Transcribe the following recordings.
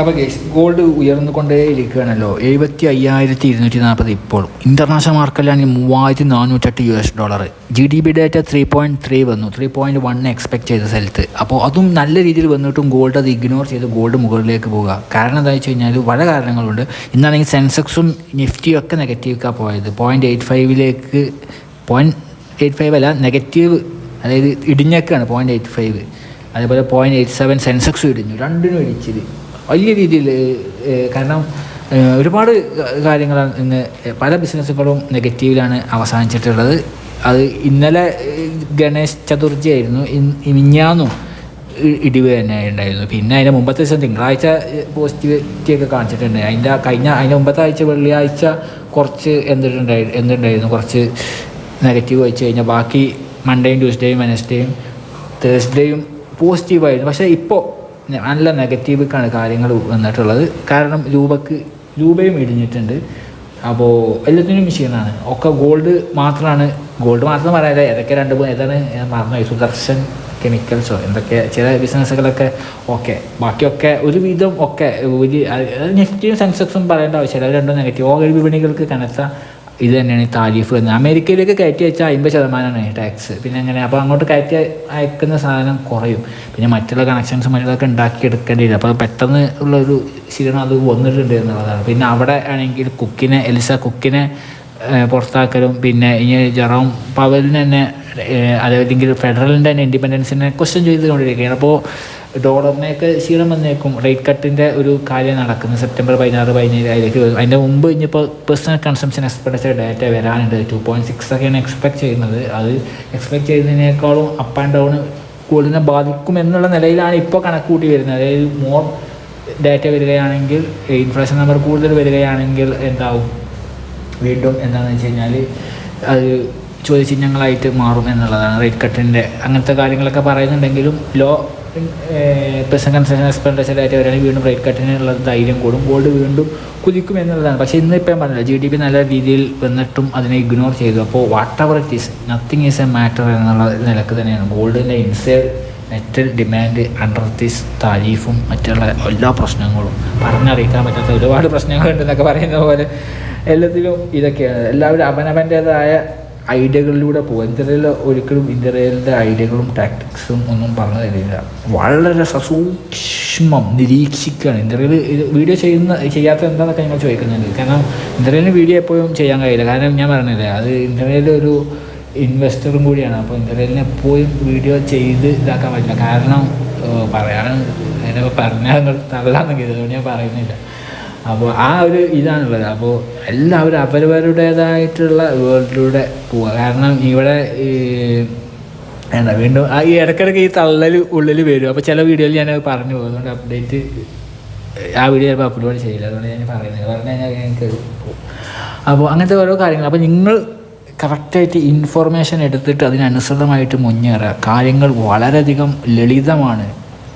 അപ്പോൾ guys gold ഉയർന്നുകൊണ്ടേ ഇരിക്കുകയാണല്ലോ എഴുപത്തി അയ്യായിരത്തി ഇരുന്നൂറ്റി നാൽപ്പത് ഇപ്പോൾ. ഇന്റർനാഷണൽ മാർക്കറ്റിലാണെങ്കിൽ മൂവായിരത്തി നാനൂറ്റെട്ട് U S dollar G D P data three point three വന്നു. ത്രീ പോയിന്റ് വൺ എക്സ്പെക്ട് ചെയ്ത സ്ഥലത്ത്. അപ്പോൾ അതും നല്ല രീതിയിൽ വന്നിട്ടും ഗോൾഡ് അത് ഇഗ്നോർ ചെയ്ത് ഗോൾഡ് മുകളിലേക്ക് പോവുക. കാരണം എന്താ വെച്ച് കഴിഞ്ഞാൽ പല കാരണങ്ങളുണ്ട്. ഇന്നാണെങ്കിൽ സെൻസെക്സും നിഫ്റ്റിയും ഒക്കെ നെഗറ്റീവ്ക്കാണ് പോയത്. പോയിന്റ് എയ്റ്റ് ഫൈവിലേക്ക് പോയിന്റ് എയ്റ്റ് ഫൈവ് അല്ല നെഗറ്റീവ് അതായത് ഇടിഞ്ഞേക്കാണ് പോയിന്റ് എയ്റ്റ് ഫൈവ് അതേപോലെ പോയിന്റ് എയ്റ്റ് സെവൻ സെൻസെക്സും ഇടിഞ്ഞു. രണ്ടിനും ഇടിച്ചിൽ വലിയ രീതിയിൽ കാരണം ഒരുപാട് കാര്യങ്ങളാണ് ഇന്ന് പല ബിസിനസ്സുകളും നെഗറ്റീവിലാണ് അവസാനിച്ചിട്ടുള്ളത്. അത് ഇന്നലെ ഗണേശ് ചതുർത്ഥി ആയിരുന്നു മിഞ്ഞാന്നും ഇടിവ് തന്നെ ഉണ്ടായിരുന്നു. പിന്നെ അതിന്റെ മുമ്പത്തെ ദിവസം തിങ്കളാഴ്ച പോസിറ്റിവിറ്റി ഒക്കെ കാണിച്ചിട്ടുണ്ട്. അതിന്റെ കഴിഞ്ഞ അതിന്റെ മുമ്പത്തെ ആഴ്ച വെള്ളിയാഴ്ച കുറച്ച് എന്തിട്ടുണ്ടായി എന്തുണ്ടായിരുന്നു? കുറച്ച് നെഗറ്റീവ് വെച്ച് കഴിഞ്ഞാൽ ബാക്കി മൺഡേയും ട്യൂസ്ഡേയും വെനസ്ഡേയും തേഴ്സ്ഡേയും പോസിറ്റീവായിരുന്നു. പക്ഷേ ഇപ്പോൾ നല്ല നെഗറ്റീവിക്കാണ് കാര്യങ്ങൾ വന്നിട്ടുള്ളത്. കാരണം രൂപക്ക് രൂപയും ഇടിഞ്ഞിട്ടുണ്ട്. അപ്പോൾ എല്ലാത്തിനും ക്ഷീണമാണ് ഒക്കെ ഗോൾഡ് മാത്രമാണ് ഗോൾഡ് മാത്രം പറയാതെ ഏതൊക്കെ രണ്ട് മൂന്ന് ഏതാണ്? മറന്നുപോയി സുദർശൻ കെമിക്കൽസോ എന്തൊക്കെ ചില ബിസിനസ്സുകളൊക്കെ ഓക്കെ ബാക്കിയൊക്കെ ഒരു വിധം ഒക്കെ ഒരു നിഫ്റ്റിയും സെൻസെക്സും പറയേണ്ട ആവശ്യമില്ല. രണ്ടും നെഗറ്റീവ് ഓഹരി വിപണികൾക്ക് കനത്ത ഇത് തന്നെയാണ് താരിഫ് വരുന്നത്. അമേരിക്കയിലേക്ക് കയറ്റി വെച്ചാൽ അമ്പത് ശതമാനമാണ് ടാക്സ് പിന്നെ അങ്ങനെ അപ്പോൾ അങ്ങോട്ട് കയറ്റി അയക്കുന്ന സാധനം കുറയും. പിന്നെ മറ്റുള്ള കണക്ഷൻസ് മറ്റുള്ളതൊക്കെ ഉണ്ടാക്കിയെടുക്കേണ്ടി വരും. അപ്പോൾ പെട്ടെന്ന് ഉള്ളൊരു ക്ഷീണം അത് വന്നിട്ടുണ്ട് എന്നുള്ളതാണ്. പിന്നെ അവിടെ ആണെങ്കിൽ കുക്കിനെ എലിസ കുക്കിനെ പുറത്താക്കലും. പിന്നെ ഇനി ജെറോം പവലിന് തന്നെ അതല്ലെങ്കിൽ ഫെഡറലിന്റെ തന്നെ ഇൻഡിപെൻഡൻസിനെ ക്വസ്റ്റ്യൻ ചെയ്തുകൊണ്ടിരിക്കുകയാണ്. അപ്പോൾ ഡോളറിനെയൊക്കെ ക്ഷീണം വന്നേക്കും. റേറ്റ് കട്ടിന്റെ ഒരു കാര്യം നടക്കുന്നത് സെപ്റ്റംബർ പതിനാറ് പതിനേഴ് അതിലേക്ക് വരും. അതിന്റെ മുമ്പ് ഇനിയിപ്പോൾ പേഴ്സണൽ കൺസംഷൻ എക്സ്പെൻഡിച്ചർ ഡാറ്റ വരാനുണ്ട്. ടു പോയിന്റ് സിക്സ് ഒക്കെയാണ് എക്സ്പെക്ട് ചെയ്യുന്നത്. അത് എക്സ്പെക്ട് ചെയ്യുന്നതിനേക്കാളും അപ്പ് ആൻഡ് ഡൗൺ കൂടുതലിനെ ബാധിക്കും എന്നുള്ള നിലയിലാണ് ഇപ്പോൾ കണക്ക് കൂട്ടി വരുന്നത്. അതായത് മോർ ഡാറ്റ വരികയാണെങ്കിൽ ഇൻഫ്ലേഷൻ നമ്പർ കൂടുതൽ വരികയാണെങ്കിൽ എന്താവും? വീണ്ടും എന്താണെന്ന് വെച്ച് കഴിഞ്ഞാൽ അത് ചോദ്യചിഹ്നങ്ങളായിട്ട് മാറും എന്നുള്ളതാണ് റേറ്റ് കട്ടിന്റെ അങ്ങനത്തെ കാര്യങ്ങളൊക്കെ പറയുന്നുണ്ടെങ്കിലും ലോ പെർസൺ കൺസെഷൻ എക്സ്പെൻഡിച്ചർ ആയിട്ട് വരികയാണെങ്കിൽ വീണ്ടും റേറ്റ് കട്ടിനുള്ള ധൈര്യം കൂടും. ഗോൾഡ് വീണ്ടും കുതിക്കും എന്നുള്ളതാണ്. പക്ഷേ ഇന്ന് ഇപ്പം പറഞ്ഞില്ല ജി ഡി പി നല്ല രീതിയിൽ വന്നിട്ടും അതിനെ ഇഗ്നോർ ചെയ്തു. അപ്പോൾ whatever it is nothing is a matter എന്നുള്ള നിലയ്ക്ക് തന്നെയാണ്. ഗോൾഡിന്റെ inside metal demand under this താരീഫും മറ്റുള്ള എല്ലാ പ്രശ്നങ്ങളും പറഞ്ഞറിയിക്കാൻ പറ്റാത്ത ഒരുപാട് പ്രശ്നങ്ങളുണ്ടെന്നൊക്കെ പറയുന്ന പോലെ എല്ലാത്തിലും ഇതൊക്കെയാണ്. എല്ലാവരും അവനവന്റേതായ ഐഡിയകളിലൂടെ പോകും. ഇന്ത്യയിൽ ഒരിക്കലും ഇന്ത്യയിലെ ഐഡിയകളും ടാക്ടിക്സും ഒന്നും പറഞ്ഞു തരില്ല. വളരെ സസൂക്ഷ്മം നിരീക്ഷിക്കുകയാണ്. ഇന്ത്യയിൽ വീഡിയോ ചെയ്യുന്ന ചെയ്യാത്ത എന്താണെന്നൊക്കെ ഞങ്ങൾ ചോദിക്കുന്നുണ്ട്. കാരണം ഇന്ത്യയിൽ വീഡിയോ എപ്പോഴും ചെയ്യാൻ കഴിയില്ല. കാരണം ഞാൻ പറഞ്ഞില്ലേ അത് ഇന്ത്യയിലെ ഒരു ഇൻവെസ്റ്ററും കൂടിയാണ്. അപ്പോൾ ഇന്ത്യയിൽ എപ്പോഴും വീഡിയോ ചെയ്ത് ഇതാക്കാൻ പറ്റില്ല. കാരണം പറയാൻ അതിനെ പറഞ്ഞാൽ നിങ്ങൾ തള്ളാന്നെങ്കിൽ അതുകൊണ്ട് ഞാൻ പറയുന്നില്ല. അപ്പോൾ ആ ഒരു ഇതാണുള്ളത്. അപ്പോൾ എല്ലാവരും അവരവരുടേതായിട്ടുള്ള വേൾഡിലൂടെ പോവുക കാരണം ഇവിടെ എന്താ വീണ്ടും ഈ ഇടയ്ക്കിടയ്ക്ക് ഈ തള്ളൽ ഉള്ളിൽ വരും. അപ്പോൾ ചില വീഡിയോയിൽ ഞാൻ പറഞ്ഞു പോകും. അതുകൊണ്ട് അപ്ഡേറ്റ് ആ വീഡിയോ ചിലപ്പോൾ അപ്ലോഡ് ചെയ്യില്ല. അതുകൊണ്ട് ഞാൻ പറയുന്നത് പറഞ്ഞു കഴിഞ്ഞാൽ എനിക്ക് അപ്പോൾ അങ്ങനത്തെ ഓരോ കാര്യങ്ങൾ അപ്പോൾ നിങ്ങൾ കറക്റ്റായിട്ട് ഇൻഫോർമേഷൻ എടുത്തിട്ട് അതിനനുസൃതമായിട്ട് മുന്നേറുക. കാര്യങ്ങൾ വളരെയധികം ലളിതമാണ്.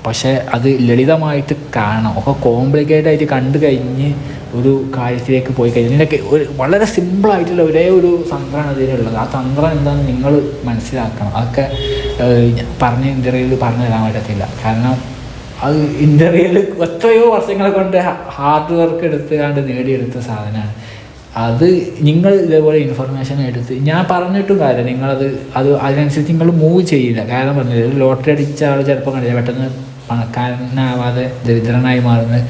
പക്ഷേ അത് ലളിതമായിട്ട് കാണണം. ഒക്കെ കോംപ്ലിക്കേറ്റ് ആയിട്ട് കണ്ടു കഴിഞ്ഞ് ഒരു കാര്യത്തിലേക്ക് പോയി കഴിഞ്ഞാൽ ഇതിനൊക്കെ ഒരു വളരെ സിമ്പിളായിട്ടുള്ള ഒരേ ഒരു തന്ത്രമാണ് ഇതിലുള്ളത് ആ തന്ത്രം എന്താണെന്ന് നിങ്ങൾ മനസ്സിലാക്കണം. അതൊക്കെ പറഞ്ഞ ഇന്റർവ്യൂവിൽ പറഞ്ഞു തരാൻ പറ്റത്തില്ല. കാരണം അത് ഇന്റർവ്യൂവിൽ എത്രയോ വർഷങ്ങളെ കൊണ്ട് ഹാർഡ് വർക്ക് എടുത്തുകൊണ്ട് നേടിയെടുത്ത സാധനമാണ്. അത് നിങ്ങൾ ഇതേപോലെ ഇൻഫർമേഷൻ എടുത്ത് ഞാൻ പറഞ്ഞിട്ടും കാര്യം നിങ്ങളത് അത് അതിനനുസരിച്ച് നിങ്ങൾ മൂവ് ചെയ്യില്ല. കാരണം പറഞ്ഞത് ലോട്ടറി അടിച്ച ആൾ ചിലപ്പോൾ കണ്ടില്ല പെട്ടെന്ന് പണക്കാരനാവാതെ ദരിദ്രനായി മാറുന്നത്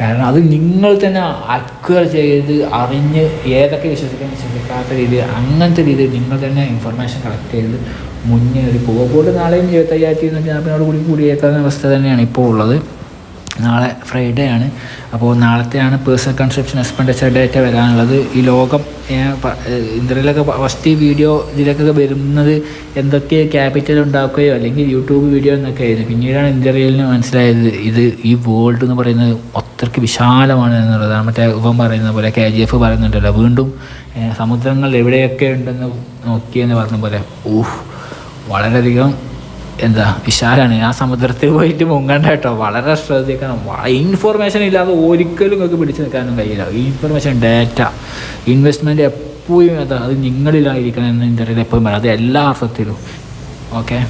കാരണം അത് നിങ്ങൾ തന്നെ അക്വയർ ചെയ്ത് അറിഞ്ഞ് ഏതൊക്കെ വിശ്വസിക്കാൻ വിശ്വസിക്കാത്ത രീതിയിൽ അങ്ങനത്തെ രീതിയിൽ നിങ്ങൾ തന്നെ ഇൻഫർമേഷൻ കളക്ട് ചെയ്ത് മുന്നേറി പോകുമ്പോൾ നാളെയും ഇരുപത്തയ്യായിരത്തി ഇരുന്നൂറ്റി നാൽപ്പതിനോട് കൂടി കൂടിയേക്കാവുന്ന അവസ്ഥ തന്നെയാണ് ഇപ്പോൾ ഉള്ളത്. നാളെ ഫ്രൈഡേ ആണ്. അപ്പോൾ നാളത്തെയാണ് പേഴ്സണൽ കൺസ്ട്രക്ഷൻ എക്സ്പെൻഡിച്ചർ ഡേറ്റ വരാനുള്ളത്. ഈ ലോകം ഇന്ത്യയിലൊക്കെ ഫസ്റ്റ് വീഡിയോ ഇതിലൊക്കെ വരുന്നത് എന്തൊക്കെ ക്യാപിറ്റൽ ഉണ്ടാക്കുകയോ അല്ലെങ്കിൽ യൂട്യൂബ് വീഡിയോ എന്നൊക്കെ ആയിരുന്നു. പിന്നീടാണ് ഇന്ത്യയിലിന് മനസ്സിലായത് ഇത് ഈ വേൾഡ് എന്ന് പറയുന്നത് അത്രയ്ക്ക് വിശാലമാണ് എന്നുള്ളതാണ്. മറ്റേ ഇവൻ പറയുന്ന പോലെ കെ ജി എഫ് പറയുന്നുണ്ടല്ലോ വീണ്ടും സമുദ്രങ്ങൾ എവിടെയൊക്കെ ഉണ്ടെന്ന് നോക്കിയെന്ന് പറഞ്ഞ പോലെ. ഊഹ് വളരെയധികം എന്താ വിശാലാണ്. ആ സമുദ്രത്തിൽ പോയിട്ട് മുങ്ങണ്ട കേട്ടോ. വളരെ ശ്രദ്ധിക്കണം. ഇൻഫോർമേഷൻ ഇല്ലാതെ ഒരിക്കലും നിങ്ങൾക്ക് പിടിച്ചു നിൽക്കാനും കഴിയില്ല. ഇൻഫർമേഷൻ ഡാറ്റ ഇൻവെസ്റ്റ്മെന്റ് എപ്പോഴും അത് അത് നിങ്ങളിലായിരിക്കണം എന്ന് എന്റെ എപ്പോഴും പറയാം. അത് എല്ലാ അർത്ഥത്തിലും. ഓക്കെ